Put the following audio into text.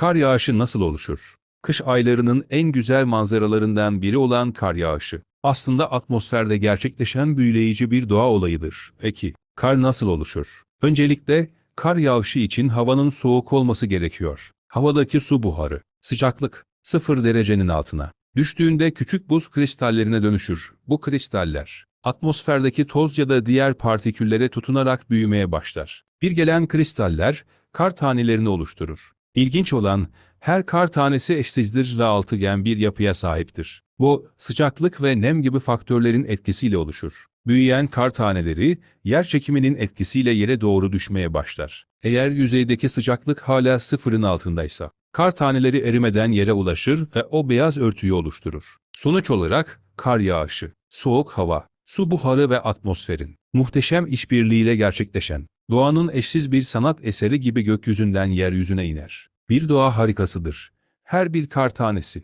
Kar yağışı nasıl oluşur? Kış aylarının en güzel manzaralarından biri olan kar yağışı. Aslında atmosferde gerçekleşen büyüleyici bir doğa olayıdır. Peki, kar nasıl oluşur? Öncelikle, kar yağışı için havanın soğuk olması gerekiyor. Havadaki su buharı, sıcaklık, sıfır derecenin altına. Düştüğünde küçük buz kristallerine dönüşür. Bu kristaller, atmosferdeki toz ya da diğer partiküllere tutunarak büyümeye başlar. Bir gelen kristaller, kar tanelerini oluşturur. İlginç olan, her kar tanesi eşsizdir ve altıgen bir yapıya sahiptir. Bu, sıcaklık ve nem gibi faktörlerin etkisiyle oluşur. Büyüyen kar taneleri, yer çekiminin etkisiyle yere doğru düşmeye başlar. Eğer yüzeydeki sıcaklık hala sıfırın altındaysa, kar taneleri erimeden yere ulaşır ve o beyaz örtüyü oluşturur. Sonuç olarak, kar yağışı, soğuk hava, su buharı ve atmosferin muhteşem işbirliğiyle gerçekleşen, doğanın eşsiz bir sanat eseri gibi gökyüzünden yeryüzüne iner. Bir doğa harikasıdır. Her bir kar tanesi,